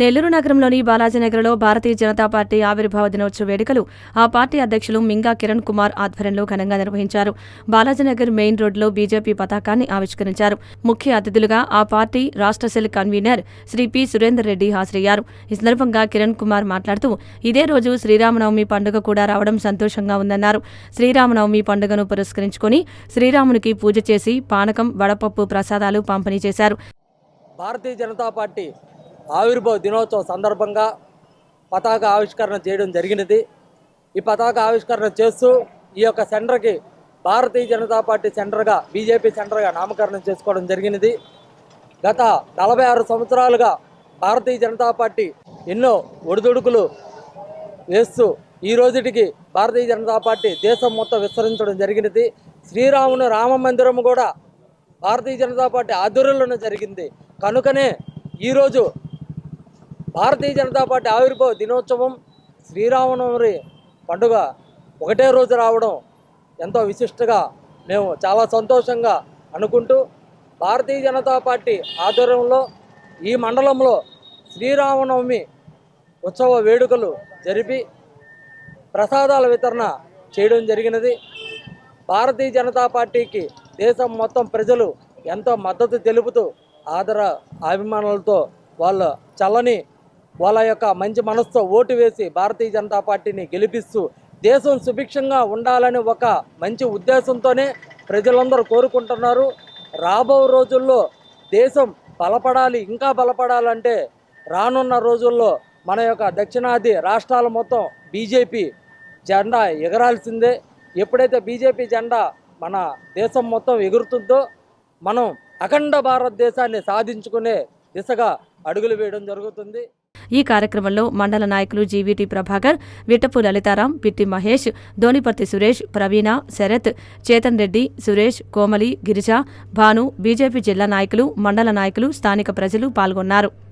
నెల్లూరు నగరంలోని బాలాజీనగర్లో భారతీయ జనతా పార్టీ ఆవిర్భావ దినోత్సవ వేడుకలు ఆ పార్టీ అధ్యక్షులు మింగా కిరణ్ కుమార్ ఆధ్వర్యంలో ఘనంగా నిర్వహించారు. బాలాజీనగర్ మెయిన్ రోడ్లో బీజేపీ పతాకాన్ని ఆవిష్కరించారు. ముఖ్య అతిథులుగా ఆ పార్టీ రాష్ట్ర cell convener Shri P Surender Reddy హాజరయ్యారు. ఈ సందర్భంగా కిరణ్ కుమార్ మాట్లాడుతూ ఇదే రోజు శ్రీరామనవమి పండుగ కూడా రావడం సంతోషంగా ఉందన్నారు. శ్రీరామనవమి పండుగను పురస్కరించుకొని శ్రీరామునికి పూజ చేసి పానకం వడపప్పు ప్రసాదాలు పంపిణీ చేశారు. భారతీయ జనతా పార్టీ ఆవిర్భావ దినోత్సవం సందర్భంగా పతాక ఆవిష్కరణ చేయడం జరిగినది. ఈ పతాక ఆవిష్కరణ చేస్తూ ఈ యొక్క సెంటర్కి భారతీయ జనతా పార్టీ సెంటర్గా బీజేపీ సెంటర్గా నామకరణం చేసుకోవడం జరిగినది. గత నలభై ఆరు సంవత్సరాలుగా భారతీయ జనతా పార్టీ ఎన్నో ఒడిదుడుకులు వేస్తూ ఈ రోజుటికి భారతీయ జనతా పార్టీ దేశం మొత్తం విస్తరించడం జరిగినది. శ్రీరాముని రామ మందిరం కూడా భారతీయ జనతా పార్టీ ఆధ్వర్యంలోనే జరిగింది. కనుకనే ఈరోజు భారతీయ జనతా పార్టీ ఆవిర్భావ దినోత్సవం శ్రీరామనవమి పండుగ ఒకటే రోజు రావడం ఎంతో విశిష్టగా మేము చాలా సంతోషంగా అనుకుంటూ భారతీయ జనతా పార్టీ ఆధ్వర్యంలో ఈ మండలంలో శ్రీరామనవమి ఉత్సవ వేడుకలు జరిపి ప్రసాదాల వితరణ చేయడం జరిగినది. భారతీయ జనతా పార్టీకి దేశం మొత్తం ప్రజలు ఎంతో మద్దతు తెలుపుతూ ఆదర అభిమానులతో వాళ్ళ చల్లని వాళ్ళ యొక్క మంచి మనసుతో ఓటు వేసి భారతీయ జనతా పార్టీని గెలిపిస్తూ దేశం సుభిక్షంగా ఉండాలని ఒక మంచి ఉద్దేశంతోనే ప్రజలందరూ కోరుకుంటున్నారు. రాబో రోజుల్లో దేశం బలపడాలి ఇంకా బలపడాలంటే రానున్న రోజుల్లో మన యొక్క దక్షిణాది రాష్ట్రాల మొత్తం బీజేపీ జెండా ఎగరాల్సిందే. ఎప్పుడైతే బీజేపీ జెండా మన దేశం మొత్తం ఎగురుతుందో మనం అఖండ భారతదేశాన్ని సాధించుకునే దిశగా అడుగులు వేయడం జరుగుతుంది. ఈ కార్యక్రమంలో మండల నాయకులు జీవీటీ ప్రభాకర్ విట్టపు లలితారాం పిట్టి మహేష్ ధోనిపర్తి సురేష్ ప్రవీణ శరత్ చేతన్ రెడ్డి సురేష్ కోమలి గిరిజ భాను బీజేపీ జిల్లా నాయకులు మండల నాయకులు స్థానిక ప్రజలు పాల్గొన్నారు.